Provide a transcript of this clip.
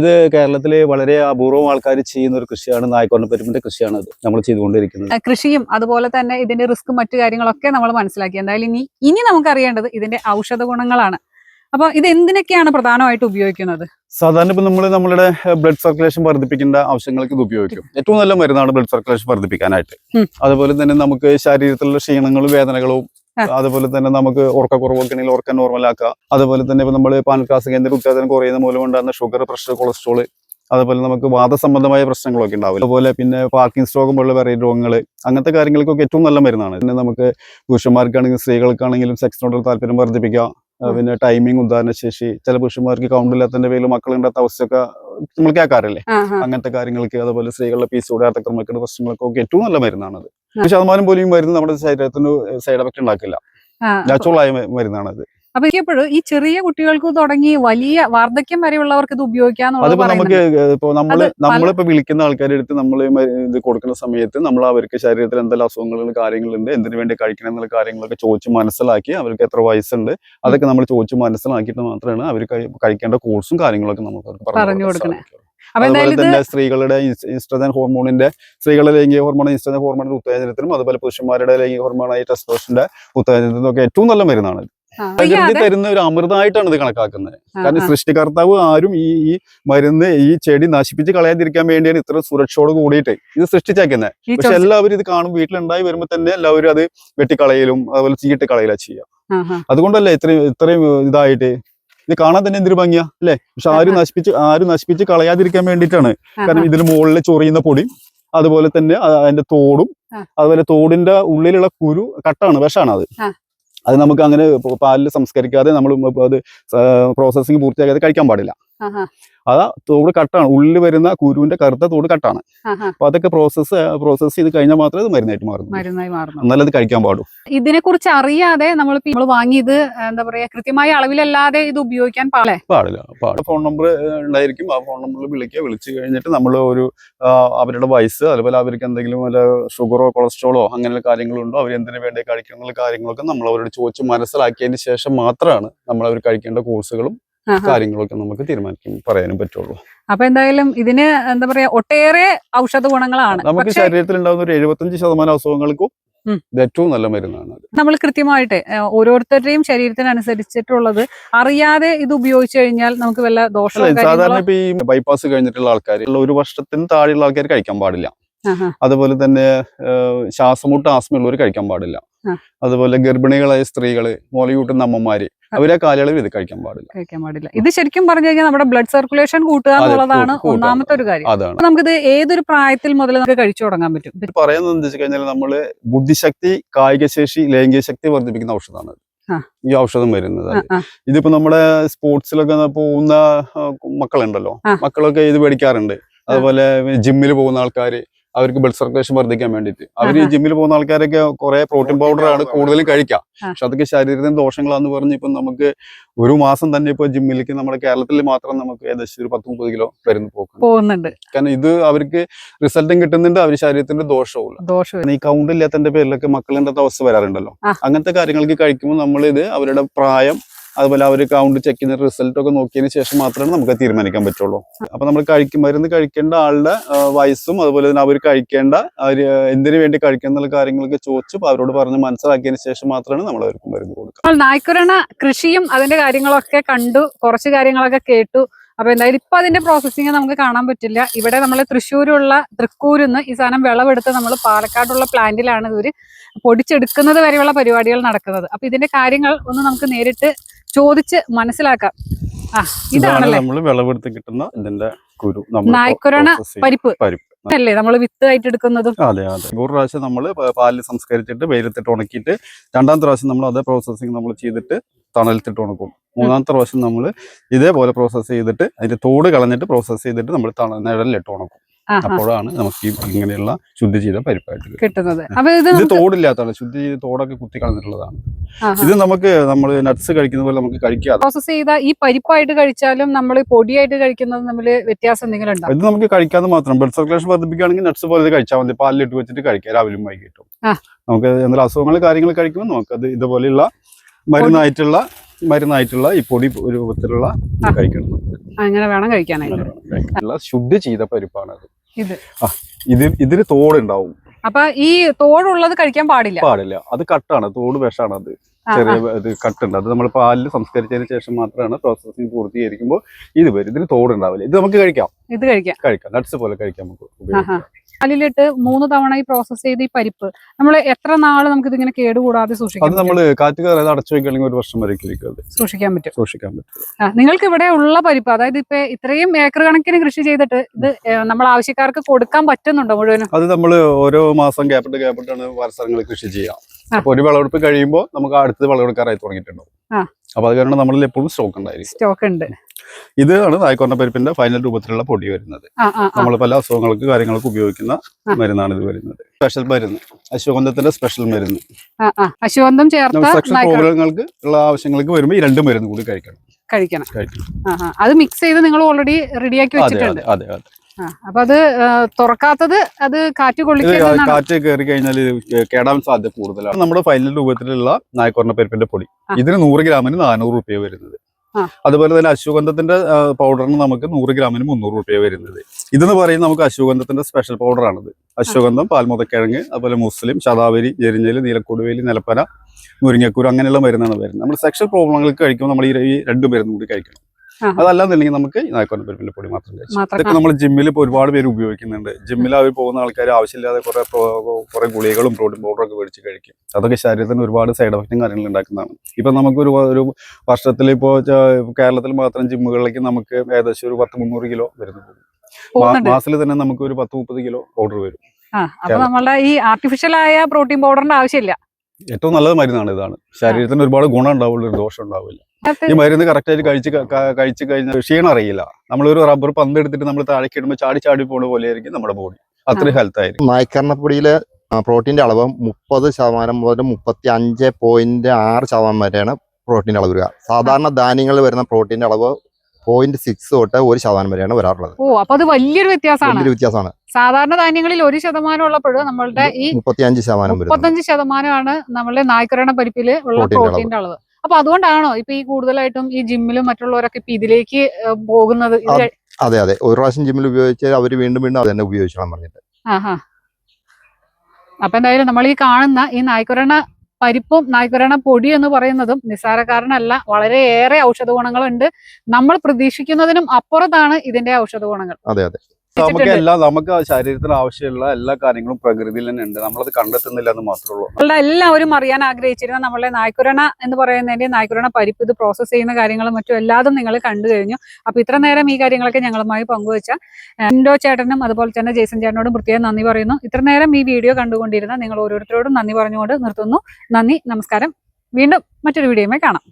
ഇത് കേരളത്തിലെ വളരെ അപൂർവം ആൾക്കാർ ചെയ്യുന്ന ഒരു കൃഷിയാണ് നായ്ക്കോറിന്റെ പെരുമിന്റെ കൃഷിയാണ് നമ്മൾ ചെയ്തുകൊണ്ടിരിക്കുന്നത്. കൃഷിയും അതുപോലെ തന്നെ ഇതിന്റെ റിസ്ക് മറ്റു കാര്യങ്ങളൊക്കെ നമ്മൾ മനസ്സിലാക്കി. എന്തായാലും ഇനി ഇനി നമുക്ക് അറിയേണ്ടത് ഇതിന്റെ ഔഷധ ഗുണങ്ങളാണ്. അപ്പൊ ഇത് എന്തിനൊക്കെയാണ് പ്രധാനമായിട്ട് ഉപയോഗിക്കുന്നത്? സാധാരണ ഇപ്പൊ നമ്മൾ നമ്മുടെ ബ്ലഡ് സർക്കുലേഷൻ വർദ്ധിപ്പിക്കേണ്ട ആവശ്യങ്ങൾക്ക് ഇത് ഉപയോഗിക്കും. ഏറ്റവും നല്ല മരുന്നാണ് ബ്ലഡ് സർക്കുലേഷൻ വർദ്ധിപ്പിക്കാനായിട്ട്. അതുപോലെ തന്നെ നമുക്ക് ശരീരത്തിലുള്ള ക്ഷീണങ്ങളും വേദനകളും. അതുപോലെ തന്നെ നമുക്ക് ഉറക്കക്കുറവൊക്കെ ഉണ്ടെങ്കിൽ ഉറക്കം നോർമലാക്കുക അതുപോലെ തന്നെ ഇപ്പൊ നമ്മൾ പാൻക്രാസ് കേന്ദ്ര ഉത്തേജനം കുറയുന്ന മൂലം ഉണ്ടാകുന്ന ഷുഗർ പ്രഷർ കൊളസ്ട്രോൾ അതുപോലെ നമുക്ക് വാദസംബന്ധമായ പ്രശ്നങ്ങളൊക്കെ ഉണ്ടാവും അതുപോലെ പിന്നെ പാർക്കിംഗ് സ്ട്രോക്ക് പോലുള്ള വേറെ രോഗങ്ങൾ അങ്ങനത്തെ കാര്യങ്ങൾക്കൊക്കെ ഏറ്റവും നല്ല മരുന്നാണ്. പിന്നെ നമുക്ക് പുരുഷന്മാർക്കാണെങ്കിലും സ്ത്രീകൾക്കാണെങ്കിലും സെക്സിനോടുള്ള താല്പര്യം വർദ്ധിപ്പിക്കുക. ആ, പിന്നെ ടൈമിംഗ് ഉദാഹരണശേഷി ചില പുരുഷന്മാർക്ക് കൗണ്ടില്ലാത്തതിന്റെ പേരിൽ മക്കളുണ്ടാത്ത അവസ്ഥയൊക്കെ നമ്മൾ കേൾക്കാറില്ലേ. അങ്ങനത്തെ കാര്യങ്ങൾക്ക് അതുപോലെ സ്ത്രീകളുടെ പീസ് കൂടാത്ത ക്രമക്കേട് പ്രശ്നങ്ങൾക്കൊക്കെ ഏറ്റവും നല്ല മരുന്നാണത്. ഒരു ശതമാനം പോലും ഈ മരുന്ന് നമ്മുടെ ശരീരത്തിന് സൈഡ് എഫക്ട് ഉണ്ടാക്കില്ല നാച്ചുറൽ ആയ മരുന്നാണ് അത് അപ്പൊ ഇപ്പോഴും ഈ ചെറിയ കുട്ടികൾക്ക് തുടങ്ങി വലിയ വാർദ്ധക്യം വരെയുള്ളവർക്ക് ഇത് ഉപയോഗിക്കാന്നുള്ളത് അതിപ്പോ നമുക്ക്. ഇപ്പൊ നമ്മൾ നമ്മളിപ്പോ വിളിക്കുന്ന ആൾക്കാരുടെ അടുത്ത് നമ്മൾ ഇത് കൊടുക്കുന്ന സമയത്ത് നമ്മൾ അവർക്ക് ശരീരത്തിൽ എന്തെല്ലാം അസുഖങ്ങൾ കാര്യങ്ങളുണ്ട് എന്തിനു വേണ്ടി കഴിക്കണം എന്നുള്ള കാര്യങ്ങളൊക്കെ ചോദിച്ച് മനസ്സിലാക്കി അവർക്ക് എത്ര വയസ്സുണ്ട് അതൊക്കെ നമ്മൾ ചോദിച്ച് മനസ്സിലാക്കിയിട്ട് മാത്രമാണ് അവർ കഴിക്കേണ്ട കോഴ്സും കാര്യങ്ങളൊക്കെ നമുക്ക് പറഞ്ഞു കൊടുക്കണേ. അതുപോലെ തന്നെ സ്ത്രീകളുടെ ഇൻസ്ട്രജൻ ഹോർമോണിന്റെ സ്ത്രീകളുടെ ലൈംഗിക ഹോർമോൺ ഇൻസ്ട്രജൻ ഹോർമോണിന്റെ ഉത്തേജനത്തിനും അതുപോലെ പുരുഷന്മാരുടെ ലൈംഗിക ഹോർമോണായ ടെസ്റ്റോസിന്റെ ഉത്തേജനത്തിനും ഒക്കെ ഏറ്റവും നല്ല മരുന്നാണ് പ്രകൃതി തരുന്ന ഒരു അമൃതമായിട്ടാണ് ഇത് കണക്കാക്കുന്നത്. കാരണം സൃഷ്ടികർത്താവ് ആരും ഈ ഈ മരുന്ന് ഈ ചെടി നശിപ്പിച്ച് കളയാതിരിക്കാൻ വേണ്ടിയാണ് ഇത്ര സുരക്ഷയോട് കൂടിയിട്ട് ഇത് സൃഷ്ടിച്ചേക്കുന്നത് പക്ഷെ എല്ലാവരും ഇത് കാണും. വീട്ടിലുണ്ടായി വരുമ്പോൾ തന്നെ എല്ലാവരും അത് വെട്ടിക്കളയലും അതുപോലെ ചീട്ട് കളയല ചെയ്യുക ആ, ആ. അതുകൊണ്ടല്ലേ ഇത്രയും ഇത്രയും ഇതായിട്ട് ഇത് കാണാൻ തന്നെ എന്തൊരു ഭംഗിയാ അല്ലെ? പക്ഷെ ആരും നശിപ്പിച്ച് ആരും നശിപ്പിച്ച് കളയാതിരിക്കാൻ വേണ്ടിയിട്ടാണ്. കാരണം. ഇതിന് മുകളിൽ ചൊറിയുന്ന പൊടി അതുപോലെ തന്നെ അതിന്റെ തോടും അതുപോലെ തോടിന്റെ ഉള്ളിലുള്ള കുരു കട്ടാണ് വിഷാണ് അത്. അത് നമുക്ക് അങ്ങനെ പാലിൽ സംസ്കരിക്കാതെ നമ്മൾ അത് പ്രോസസ്സിങ് പൂർത്തിയാക്കാതെ കഴിക്കാൻ പാടില്ല. അതാ തോട് കട്ടാണ്. ഉള്ളിൽ വരുന്ന കുരുവിന്റെ കറുത്ത തോട് കട്ടാണ്. അപ്പൊ അതൊക്കെ പ്രോസസ്സ് പ്രോസസ്സ് ചെയ്ത് കഴിഞ്ഞാൽ മാത്രമേ ഇത് മരുന്നായിട്ട് മാറും മരുന്നായി മാറും എന്നാലത് കഴിക്കാൻ പാടും ഇതിനെ കുറിച്ച് അറിയാതെ നമ്മൾ നമ്മൾ വാങ്ങിയത് എന്താ പറയാ കൃത്യമായ അളവിലല്ലാതെ ഇത് ഉപയോഗിക്കാൻ പാടില്ല. പാടില്ല പാടില്ല. ഫോൺ നമ്പർ ഉണ്ടായിരിക്കും. ആ ഫോൺ നമ്പറിൽ വിളിക്കുക. വിളിച്ചു കഴിഞ്ഞിട്ട് നമ്മൾ ഒരു അവരുടെ വയസ്സ് അതുപോലെ അവർക്ക് എന്തെങ്കിലും വല്ല ഷുഗറോ കൊളസ്ട്രോളോ അങ്ങനെയുള്ള കാര്യങ്ങളുണ്ടോ? അവർ എന്തിനു വേണ്ടി കഴിക്കുന്ന കാര്യങ്ങളൊക്കെ നമ്മൾ അവരോട് ചോദിച്ച് മനസ്സിലാക്കിയതിന് ശേഷം മാത്രമാണ് നമ്മൾ അവർ കഴിക്കേണ്ട കോഴ്സുകളും. കാര്യങ്ങളൊക്കെ നമുക്ക് തീരുമാനിക്കും പറയാനും പറ്റുള്ളൂ. അപ്പൊ എന്തായാലും ഇതിന് എന്താ പറയാ ഒട്ടേറെ ഔഷധ ഗുണങ്ങളാണ്. നമുക്ക് ശരീരത്തിൽ ഉണ്ടാകുന്ന ഒരു എഴുപത്തഞ്ച് ശതമാനം അസുഖങ്ങൾക്കും ഏറ്റവും നല്ല മരുന്നാണ് നമ്മൾ കൃത്യമായിട്ട് ഓരോരുത്തരുടെയും ശരീരത്തിനനുസരിച്ചിട്ടുള്ളത് അറിയാതെ ഇത് ഉപയോഗിച്ചു കഴിഞ്ഞാൽ നമുക്ക് വല്ല ദോഷം സാധാരണ ഇപ്പൊ ഈ ബൈപ്പാസ് കഴിഞ്ഞിട്ടുള്ള ആൾക്കാർ ഒരു വർഷത്തിന് താഴെയുള്ള ആൾക്കാർ കഴിക്കാൻ പാടില്ല. അതുപോലെ തന്നെ ശ്വാസമുട്ട് ആസ്മയുള്ളവർ കഴിക്കാൻ പാടില്ല. അതുപോലെ ഗർഭിണികളായ സ്ത്രീകൾ മോലയൂട്ടുന്ന അമ്മമാര് അവരെ കാലയളവിൽ ഇത് കഴിക്കാൻ പാടില്ല. കഴിക്കാൻ പാടില്ല. ഇത് ശരിക്കും പറഞ്ഞു കഴിഞ്ഞാൽ നമ്മുടെ ബ്ലഡ് സർക്കുലേഷൻ കൂട്ടുക എന്നുള്ളതാണ് ഒന്നാമത്തെ ഒരു കാര്യം. അതാണ്. നമുക്ക് നമുക്കിത് ഏതൊരു പ്രായത്തിൽ മുതൽ നമുക്ക് കഴിച്ചു തുടങ്ങാൻ പറ്റും? ഇത് പറയുന്നത് എന്താ വെച്ച് കഴിഞ്ഞാൽ നമ്മൾ ബുദ്ധിശക്തി കായിക ശേഷി ലൈംഗിക ശക്തി വർദ്ധിപ്പിക്കുന്ന ഔഷധമാണ് ഈ ഔഷധം വരുന്നത്. ഇതിപ്പോ നമ്മുടെ സ്പോർട്സിലൊക്കെ പോകുന്ന മക്കളുണ്ടല്ലോ. മക്കളൊക്കെ ഇത് മേടിക്കാറുണ്ട്. അതുപോലെ ജിമ്മിൽ പോകുന്ന ആൾക്കാർ അവർക്ക് ബ്ലഡ് സർക്കുലേഷൻ വർദ്ധിക്കാൻ വേണ്ടിയിട്ട്. അവർ ഈ ജിമ്മിൽ പോകുന്ന ആൾക്കാരൊക്കെ കുറെ പ്രോട്ടീൻ പൗഡർ ആണ് കൂടുതലും കഴിക്കുക. പക്ഷെ അതൊക്കെ ശരീരത്തിന് ദോഷങ്ങളാന്ന് പറഞ്ഞ് ഇപ്പൊ നമുക്ക് ഒരു മാസം തന്നെ ഇപ്പൊ ജിമ്മിലേക്ക് നമ്മുടെ കേരളത്തിൽ മാത്രം നമുക്ക് ഏകദേശം ഒരു പത്ത് മുപ്പത് കിലോ വരുന്നു പോകുന്നുണ്ട്. കാരണം ഇത് അവർക്ക് റിസൾട്ടും കിട്ടുന്നുണ്ട് അവർ ശരീരത്തിന്റെ ദോഷവും ദോഷം ഈ കൗണ്ട് ഇല്ലാത്തതിന്റെ പേരിലൊക്കെ മക്കളുടെ അവസ്ഥ വരാറുണ്ടല്ലോ. അങ്ങനത്തെ കാര്യങ്ങൾക്ക് കഴിക്കുമ്പോൾ നമ്മൾ ഇത് അവരുടെ പ്രായം അതുപോലെ അവർ കൗണ്ട് ചെക്ക് ചെയ്യുന്ന റിസൾട്ട് ഒക്കെ നോക്കിയതിന് ശേഷം മാത്രമേ നമുക്ക് തീരുമാനിക്കാൻ പറ്റുള്ളൂ. അപ്പൊ നമ്മൾ കഴിക്കും മരുന്ന് കഴിക്കേണ്ട ആളുടെ വയസ്സും അതുപോലെ തന്നെ അവർ കഴിക്കേണ്ട അവർ എന്തിനു വേണ്ടി കഴിക്കുന്ന കാര്യങ്ങളൊക്കെ ചോദിച്ചു അവരോട് പറഞ്ഞ് മനസ്സിലാക്കിയതിന് ശേഷം മാത്രമാണ് നമ്മൾ അവർക്ക് മരുന്ന് കൊടുക്കുക. അപ്പോൾ നായ്ക്കുരണ കൃഷിയും അതിന്റെ കാര്യങ്ങളൊക്കെ കണ്ടു കുറച്ച് കാര്യങ്ങളൊക്കെ കേട്ടു. അപ്പൊ എന്തായാലും ഇപ്പൊ അതിന്റെ പ്രോസസ്സിങ് നമുക്ക് കാണാൻ പറ്റില്ല. ഇവിടെ നമ്മൾ തൃശ്ശൂരുള്ള തൃക്കൂരുന്ന് ഈ സാധനം വിളവെടുത്ത് നമ്മൾ പാലക്കാടുള്ള പ്ലാന്റിലാണ് ഇവർ പൊടിച്ചെടുക്കുന്നത് വരെയുള്ള പരിപാടികൾ നടക്കുന്നത്. അപ്പൊ ഇതിന്റെ കാര്യങ്ങൾ ഒന്ന് നമുക്ക് നേരിട്ട് ചോദിച്ച് മനസ്സിലാക്കാം. ആ ഇതാണ് ഇതാണല്ലേ? നമ്മൾ വിളവെടുത്ത് കിട്ടുന്ന ഇതിന്റെ കുരു. നായ്ക്കുരണ പരിപ്പ്. പരിപ്പ്. അല്ലേ? നമ്മൾ വിത്ത് ആയിട്ട് എടുക്കുന്നതും. അതെ അതെ. ഒരു പ്രാവശ്യം നമ്മൾ പാലിൽ സംസ്കരിച്ചിട്ട് വെയിലത്തിട്ട് ഉണക്കിയിട്ട് രണ്ടാമത്തെ പ്രാവശ്യം നമ്മൾ അതേ പ്രോസസ്സിങ് നമ്മൾ ചെയ്തിട്ട് തണലത്തിട്ട് ഉണക്കും. മൂന്നാമത്തെ പ്രാവശ്യം നമ്മൾ ഇതേപോലെ പ്രോസസ്സ് ചെയ്തിട്ട് അതിന്റെ തോട് കളഞ്ഞിട്ട് പ്രോസസ്സ് ചെയ്തിട്ട് നമ്മൾ തണ നിഴലിലിട്ട് ഉണക്കും. അപ്പോഴാണ് നമുക്ക് ഇങ്ങനെയുള്ള ശുദ്ധി ചെയ്ത പരിപ്പായിട്ട് കിട്ടുന്നത്. ഇത് തോടില്ലാത്തതാണ്. ശുദ്ധി ചെയ്ത് തോടൊക്കെ കുത്തി കളഞ്ഞിട്ടുള്ളതാണ്. ഇത് നമുക്ക് നമ്മൾ നട്ട്സ് കഴിക്കുന്ന പോലെ നമുക്ക് കഴിക്കാം പ്രോസസ് ചെയ്ത ഈ പരിപ്പായിട്ട് കഴിച്ചാലും നമ്മൾ പൊടിയായിട്ട് കഴിക്കുന്നത് നമ്മൾ വ്യത്യാസം എന്തെങ്കിലും ഉണ്ടോ? ഇത് നമുക്ക് കഴിക്കാതെ മാത്രം. ബ്ലഡ് സർക്കുലേഷൻ വർദ്ധിപ്പിക്കുകയാണെങ്കിൽ നട്ട്സ് പോലെ കഴിച്ചാൽ മതി. പാലിലിട്ട് വെച്ചിട്ട് കഴിക്കാം രാവിലെയും വൈകിട്ടും നമുക്ക് എന്തെങ്കിലും അസുഖങ്ങൾ കാര്യങ്ങൾ കഴിക്കുമ്പോൾ നമുക്ക് അത് ഇതുപോലെയുള്ള മരുന്നായിട്ടുള്ള മരുന്നായിട്ടുള്ള ഈ പൊടി രൂപത്തിലുള്ള കഴിക്കണം. അങ്ങനെ വേണം കഴിക്കാനായിട്ട് ശുദ്ധി ചെയ്ത പരിപ്പാണത്. ഇത്. ആ ഇത് ഇതിന് തോടുണ്ടാവും. അപ്പൊ ഈ തോടുള്ളത് കഴിക്കാൻ പാടില്ല? പാടില്ല. അത് കട്ടാണ്. തോട് വിഷാണ് അത്. ചെറിയ. ഇത് കട്ടുണ്ട്. അത് നമ്മൾ പാലിൽ സംസ്കരിച്ചതിന് ശേഷം മാത്രമാണ് പ്രോസസ്സിംഗ് പൂർത്തീകരിക്കുമ്പോൾ ഇത് വരും. ഇതിന് തോടുണ്ടാവില്ല. ഇത് നമുക്ക് കഴിക്കാം. ഇത് കഴിക്കാം. കഴിക്കാം. നട്സ് പോലെ കഴിക്കാം നമുക്ക് ഉപയോഗിക്കാം. മൂന്ന് തവണ ഈ പ്രോസസ് ചെയ്ത് ഈ പരിപ്പ്. നമ്മൾ എത്ര നാൾ നമുക്ക് ഇതിങ്ങനെ കേടുകൂടാതെ അത് സൂക്ഷിക്കാൻ നമ്മൾ കാറ്റ് കയറാതെ അടച്ചു വെക്കുകയാണെങ്കിൽ ഒരു വർഷം വരെ സൂക്ഷിക്കാൻ പറ്റും. സൂക്ഷിക്കാൻ പറ്റും. നിങ്ങൾക്ക് ഇവിടെ ഉള്ള പരിപ്പ് അതായത് ഇപ്പൊ ഇത്രയും ഏക്കർ കണക്കിന് കൃഷി ചെയ്തിട്ട് ഇത് നമ്മൾ ആവശ്യക്കാർക്ക് കൊടുക്കാൻ പറ്റുന്നുണ്ടോ മുഴുവനും? അത് നമ്മൾ ഓരോ മാസം ഗ്യാപ്പിട്ട് ഗ്യാപ്പിട്ടാണ് വർഷങ്ങൾ കൃഷി ചെയ്യാം. അപ്പൊ ഒരു വിളവെടുപ്പ് കഴിയുമ്പോൾ നമുക്ക് അടുത്തത് വിളവെടുക്കാറായി തുടങ്ങിയിട്ടുണ്ടാവും. അപ്പൊ അത് കാരണം നമ്മളിൽ എപ്പോഴും സ്റ്റോക്ക് ഉണ്ടായിരിക്കും. സ്റ്റോക്ക് ഉണ്ട്. ഇതാണ് നായ്ക്കൊണ്ട പരിപ്പിന്റെ ഫൈനൽ രൂപത്തിലുള്ള പൊടി വരുന്നത്. നമ്മൾ പല അസുഖങ്ങൾക്ക് കാര്യങ്ങൾക്ക് ഉപയോഗിക്കുന്ന. മരുന്നാണ് ഇത് വരുന്നത്. സ്പെഷ്യൽ മരുന്ന്. അശ്വഗന്ധത്തിന്റെ സ്പെഷ്യൽ മരുന്ന്. അശ്വഗന്ധം ചേർത്ത ഉള്ള ആവശ്യങ്ങൾക്ക് വരുമ്പോൾ ഈ രണ്ട് മരുന്ന് കൂടി കഴിക്കണം. കഴിക്കണം. അത് മിക്സ് ചെയ്ത് നിങ്ങൾ ഓൾറെഡി റെഡിയാക്കി ആക്കി വെച്ചിട്ടുണ്ട്. അതെ അതെ. അപ്പൊ അത് തുറക്കാത്തത് അത് കാറ്റ് കൊള്ളിക്കുന്നത് കാറ്റ് കയറി കഴിഞ്ഞാൽ കേടാൻ സാധ്യത കൂടുതലാണ്. നമ്മുടെ ഫൈനൽ രൂപത്തിലുള്ള നായ്ക്കൊണ്ട പരിപ്പിന്റെ പൊടി. ഇതിന് നൂറ് ഗ്രാമിന് നാനൂറ് റുപ്യ വരുന്നത്. അതുപോലെ തന്നെ അശ്വഗന്ധത്തിന്റെ പൗഡറിന് നമുക്ക് നൂറ് ഗ്രാമിന് മുന്നൂറ് റുപ്യ വരുന്നത്. ഇതെന്ന് പറയുന്നത് നമുക്ക് അശ്വഗന്ധത്തിന്റെ സ്പെഷ്യൽ പൗഡറാണിത് അശ്വഗന്ധം പാൽമുതക്കിഴങ്ങ് അതുപോലെ മുസ്ലിം ശതാവരി ജെരിഞ്ഞൽ നീലക്കൊടുവേലി നിലപ്പന മുരിങ്ങക്കൂർ അങ്ങനെയുള്ള മരുന്നാണ് വരുന്നത്. നമ്മൾ സെക്ഷൽ പ്രോബ്ലങ്ങൾക്ക് കഴിക്കുമ്പോൾ നമ്മൾ ഈ രണ്ട് മരുന്നും കൂടി കഴിക്കണം. അതല്ലാന്നുണ്ടെങ്കിൽ നമുക്ക് നായ്ക്കോന്റെ പരിപ്പിന്റെ പൊടി മാത്രം ഇതൊക്കെ നമ്മൾ ജിമ്മിൽ ഇപ്പോൾ ഒരുപാട് പേര് ഉപയോഗിക്കുന്നുണ്ട്. ജിമ്മിൽ അവർ പോകുന്ന ആൾക്കാർ ആവശ്യമില്ലാതെ കുറെ കുറെ ഗുളികകളും പ്രോട്ടീൻ പൗഡറും ഒക്കെ മേടിച്ച് കഴിക്കും. അതൊക്കെ ശരീരത്തിന് ഒരുപാട് സൈഡ് എഫക്റ്റും കാര്യങ്ങളും ഉണ്ടാക്കുന്നതാണ്. ഇപ്പൊ നമുക്കൊരു ഒരു ഒരു വർഷത്തിൽ ഇപ്പോൾ കേരളത്തിൽ മാത്രം ജിമ്മുകളിലേക്ക് നമുക്ക് ഏകദേശം ഒരു പത്ത് മുന്നൂറ് കിലോ വരുന്നു. പോകുന്നുണ്ട്. മാസത്തിൽ തന്നെ നമുക്ക് ഒരു പത്ത് മുപ്പത് കിലോ പൗഡർ വരും. അപ്പൊ നമ്മളുടെ ഈ ആർട്ടിഫിഷ്യൽ ആയ പ്രോട്ടീൻ പൗഡറിന്റെ ആവശ്യമില്ല. ഏറ്റവും നല്ലത് മരുന്നാണ് ഇതാണ്. ശരീരത്തിന് ഒരുപാട് ഗുണം ഉണ്ടാവുള്ളൂ ഒരു ദോഷം ഉണ്ടാവില്ല. ഈ മരുന്ന് കറക്റ്റ് ആയിട്ട് കഴിച്ച് കഴിച്ചു കഴിഞ്ഞാൽ ക്ഷീണം അറിയില്ല. നമ്മളൊരു റബ്ബർ പന്ത് എടുത്തിട്ട് നമ്മൾ താഴേക്ക് ഇടുമ്പോൾ ചാടി ചാടി പോണ പോലെ ആയിരിക്കും നമ്മുടെ ബോഡി അത്രയും ഹെൽത്ത് ആയിരിക്കും. നായ്ക്കരണപ്പൊടിയിലെ പ്രോട്ടീന്റെ അളവ് മുപ്പത് ശതമാനം മുതൽ മുപ്പത്തി അഞ്ച് പോയിന്റ് ആറ് ശതമാനം വരെയാണ് പ്രോട്ടീന്റെ അളവ് വരിക. സാധാരണ ധാന്യങ്ങളിൽ വരുന്ന പ്രോട്ടീന്റെ അളവ് പോയിന്റ് സിക്സ് തൊട്ട് ഒരു ശതമാനം വരെയാണ് വരാറുള്ളത്. ഓ അപ്പൊ അത് വലിയൊരു വ്യത്യാസമാണ്. വലിയൊരു വ്യത്യാസമാണ്. സാധാരണ ധാന്യങ്ങളിൽ ഒരു ശതമാനം ഉള്ളപ്പോൾ നമ്മളുടെ ഈ മുപ്പത്തി അഞ്ച് ശതമാനം മുപ്പത്തഞ്ച് ശതമാനമാണ് നമ്മളുടെ നായ്ക്കരണ പരിപ്പിൽ ഉള്ള പ്രോട്ടീന്റെ അളവ്. അപ്പൊ അതുകൊണ്ടാണോ ഇപ്പൊ ഈ കൂടുതലായിട്ടും ഈ ജിമ്മിലും മറ്റുള്ളവരൊക്കെ ഇപ്പൊ ഇതിലേക്ക് പോകുന്നത്? അതെ അതെ. ഒരു പ്രാവശ്യം ജിമ്മിൽ ഉപയോഗിച്ച് അവർ വീണ്ടും വീണ്ടും അത് തന്നെ ഉപയോഗിച്ചോളാൻ പറഞ്ഞിട്ട്. ആഹാ. അപ്പൊ എന്തായാലും നമ്മൾ ഈ കാണുന്ന ഈ നായ്ക്കുരണ പരിപ്പും നായ്ക്കുരണ പൊടി എന്ന് പറയുന്നതും നിസ്സാരക്കാരനല്ല വളരെയേറെ ഔഷധ ഗുണങ്ങളുണ്ട് നമ്മൾ പ്രതീക്ഷിക്കുന്നതിനും അപ്പുറത്താണ് ഇതിന്റെ ഔഷധ ഗുണങ്ങൾ അതെ അതെ. നമുക്ക് എല്ലാം നമുക്ക് ശരീരത്തിന് ആവശ്യമുള്ള എല്ലാ കാര്യങ്ങളും പ്രകൃതിയിൽ തന്നെ ഉണ്ട്. നമ്മളത് കണ്ടെത്തുന്നില്ല എന്ന് മാത്രമേ ഉള്ളൂ നമ്മളെ എല്ലാവരും അറിയാൻ ആഗ്രഹിച്ചിരുന്ന നമ്മളെ നായ്ക്കുരണ എന്ന് പറയുന്നതിന്റെ നായ്ക്കുരണ പരിപ്പ് ഇത് പ്രോസസ്സ് ചെയ്യുന്ന കാര്യങ്ങളും മറ്റും എല്ലാതും നിങ്ങൾ കണ്ടു കഴിഞ്ഞു. അപ്പൊ ഇത്ര നേരം ഈ കാര്യങ്ങളൊക്കെ ഞങ്ങളുമായി പങ്കുവച്ച ഇൻഡോ ചേട്ടനും അതുപോലെ തന്നെ ജേസൺ ചേട്ടനോടും പ്രത്യേകം നന്ദി പറയുന്നു. ഇത്ര നേരം ഈ വീഡിയോ കണ്ടുകൊണ്ടിരുന്ന നിങ്ങൾ ഓരോരുത്തരോടും നന്ദി പറഞ്ഞുകൊണ്ട് നിർത്തുന്നു. നന്ദി നമസ്കാരം. വീണ്ടും മറ്റൊരു വീഡിയോയുമായി കാണാം.